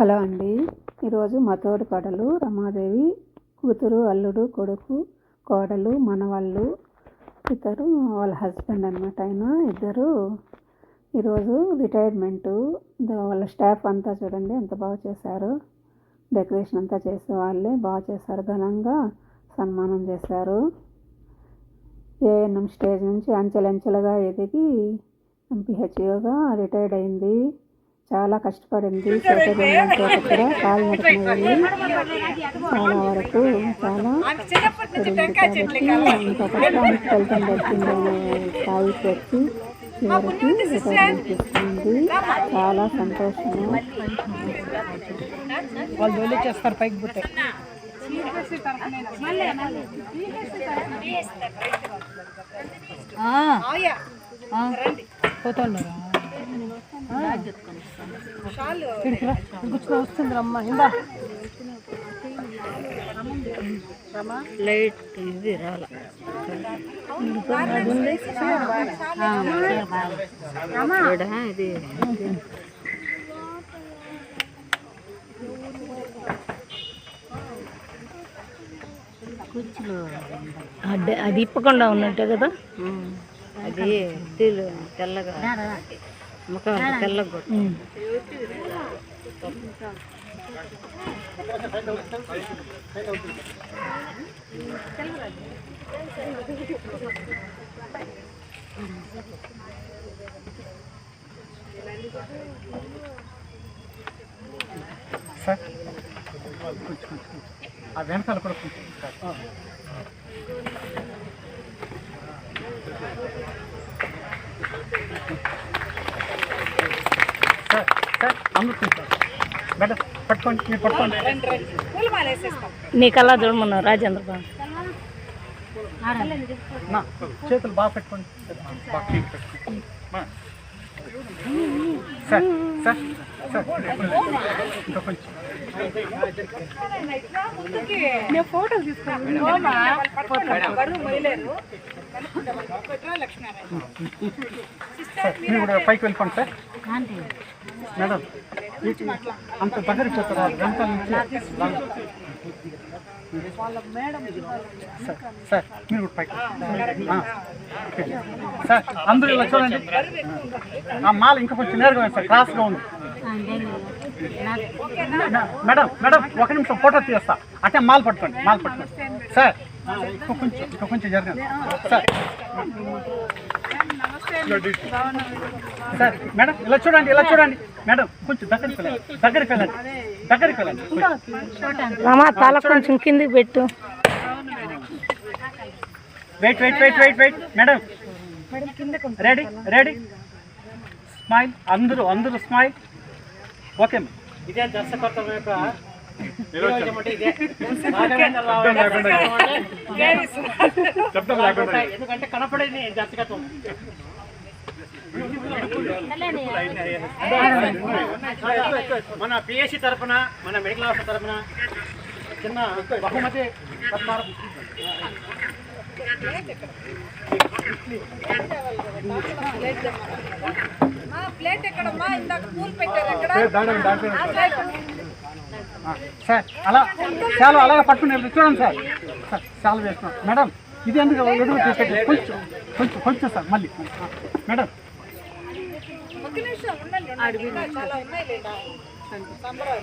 Hello అండి. ఈరోజు మా తోటి కోడలు రమాదేవి కూతురు అల్లుడు కొడుకు కోడలు మనవాళ్ళు ఇద్దరు వాళ్ళ హస్బెండ్ అనమాట ఆయన. ఇద్దరు ఈరోజు రిటైర్మెంటు. వాళ్ళ స్టాఫ్ అంతా చూడండి ఎంత బాగా చేశారు. డెకరేషన్ అంతా చేసే వాళ్ళే బాగా చేశారు. ఘనంగా సన్మానం చేశారు. ఏఎన్ఎం స్టేజ్ నుంచి అంచెలంచెలుగా ఎదిగి ఎంపీహెచ్ఓగా రిటైర్డ్ అయింది. చాలా కష్టపడింది చేతబడినంత కూడా కాలు చాలా వరకు చాలా పడింది ఫలితం దొరికిందనే స్థాయికి పెట్టి చివరికి రిటైర్మెంట్ చాలా సంతోషము. వాళ్ళు చేస్తారు పైకి పుట్టే పోతున్నారా వస్తుంది రమ్మ ఇందా లైట్ ఇది రాల ఇది అడ్డే అది ఇప్పకుండా ఉన్నట్టే కదా. అది తీలు తెల్లగా. సార్. ఆ వెనకాల కూడా కొంచెం సార్. సార్ సార్ అమృతం సార్ మేడం పట్టుకోండి మీరు పట్టుకోండి. నీకల్లా చూడమన్నా రాజేంద్ర బాబు. నా చేతులు బాగా పెట్టుకోండి. సార్ సార్ మీరు కూడా పైకి వెళ్ళిపోండి సార్. మేడం అంత దగ్గరికి పోతారా వెనకాల నుంచి. సార్ సార్ మీరు పైకి. సార్ అందరూ ఇలా చూడండి. ఆ మాల ఇంకా కొంచెం నేరుగా సార్. క్రాస్గా ఉంది. మేడం మేడం ఒక నిమిషం ఫోటో తీస్తా. అంటే మాల్ పట్టుకోండి మాల్ పట్టుకోండి. సార్ ఇంకో కొంచెం ఇంకో కొంచెం జరగండి సార్ సార్ మేడం ఇలా చూడండి ఇలా చూడండి. మేడం కొంచెం దగ్గరికి వెళ్ళండి. దగ్గరికి వెళ్ళండి. దగ్గరికి వెళ్ళండి. రమా తల కొంచెం కిందికి పెట్టు. Wait wait wait wait wait madam ready ready smile అందరూ అందరూ స్మైల్ ఓకే ఇదే దర్శకత్వం యొక్క ఎందుకంటే కనపడేది దర్శకత్వం. మన పిఎస్సి తరఫున మన మెడికల్ ఆఫీసర్ తరఫున చిన్న బహుమతి ప్లేట్ ఎక్కడమ్మా? ఇందాక పూలు పెట్టారు ఎక్కడ? సార్ అలా చాలా అలాగే పట్టుకుని చూడండి సార్. సార్ చాలా వేస్తున్నాం. మేడం ఇది ఎందుకు ఎదురు కొంచెం కొంచెం కొంచెం సార్ మళ్ళీ. మేడం. సంబరాలు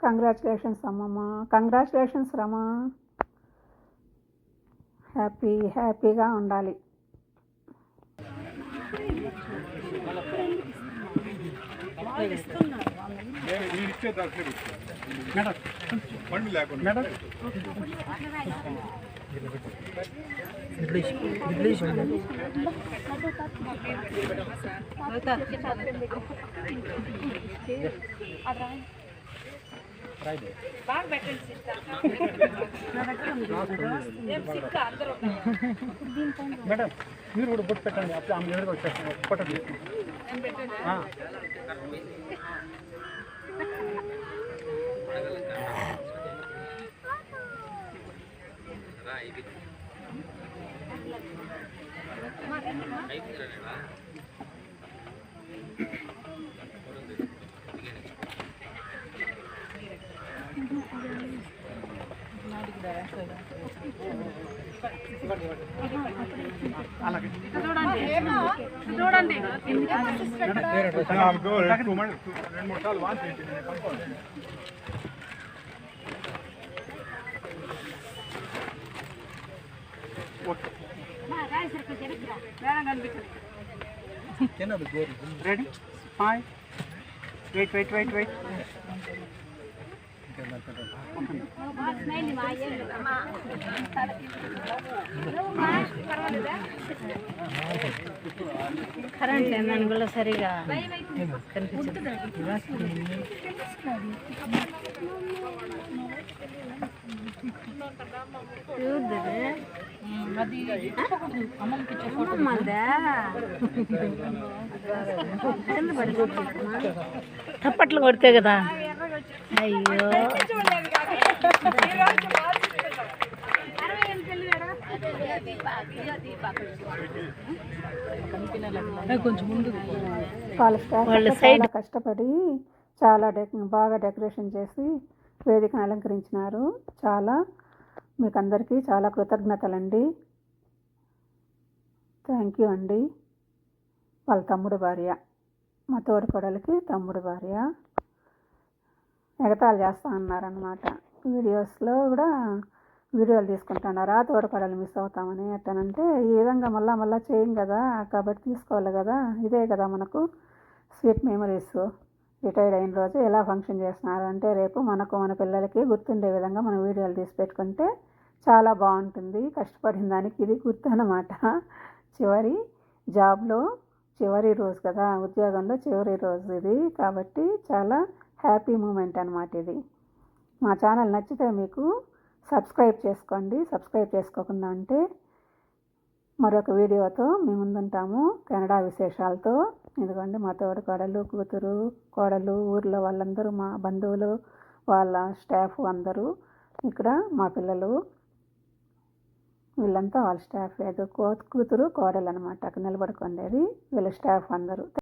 కంగ్రాచులేషన్స్ అమ్మమ్మ కంగ్రాచులేషన్స్ రమా హ్యాపీ హ్యాపీగా ఉండాలి. మేడం మేడం మేడం మీరు కూడా బొట్టు పెట్టండి. అప్పుడు ఆమె ఎదురుగా వచ్చేస్తాను ఫోటో తీసుకుని ఆ. అలాగే నాలుగు రెండు మూడు రెండు మూడు సార్లు వాంతి చేసింది. నేను కనుక్కోలేదు. Ready hi wait wait wait wait current లేదని కూడా సరిగా కనిపించదు అమ్మమ్మదా తప్పట్లు కొడితే కదా. అయ్యో. వాళ్ళ స్టాఫ్ చాలా కష్టపడి చాలా డెక బాగా డెకరేషన్ చేసి వేదికను అలంకరించినారు. చాలా మీకు అందరికీ చాలా కృతజ్ఞతలండి. థ్యాంక్ యూ అండి. వాళ్ళ తమ్ముడు భార్య. మా తోడి కొడలికి తమ్ముడు భార్య. ఎగతాళి చేస్తా అన్నారనమాట వీడియోస్లో కూడా వీడియోలు తీసుకుంటున్నారు ఆ తోడి మిస్ అవుతామని అట్టనంటే ఈ విధంగా మళ్ళా మళ్ళీ చేయం కదా కాబట్టి తీసుకోవాలి కదా. ఇదే కదా మనకు స్వీట్ మెమరీస్. రిటైర్డ్ అయిన రోజు ఎలా ఫంక్షన్ చేస్తున్నారు అంటే రేపు మనకు మన పిల్లలకి గుర్తుండే విధంగా మనం వీడియోలు తీసి పెట్టుకుంటే చాలా బాగుంటుంది. కష్టపడిన దానికి ఇది గుర్తు అనమాట చివరి జాబ్లో చివరి రోజు కదా ఉద్యోగంలో చివరి రోజు ఇది. కాబట్టి చాలా హ్యాపీ మూమెంట్ అనమాట ఇది. మా ఛానల్ నచ్చితే మీకు సబ్స్క్రైబ్ చేసుకోండి. సబ్స్క్రైబ్ చేసుకోకుండా అంటే మరొక వీడియోతో మీ ముందుంటాము. కెనడా విశేషాలతో. ఇదిగోండి మా తోడు కోడలు కూతురు కోడలు ఊర్లో వాళ్ళందరూ మా బంధువులు వాళ్ళ స్టాఫ్ అందరూ ఇక్కడ మా పిల్లలు వీళ్ళంతా వాళ్ళ స్టాఫ్. ఏదో కూతురు కోడలు అనమాట అక్కడ నిలబడుకుండేది వీళ్ళ స్టాఫ్ అందరూ.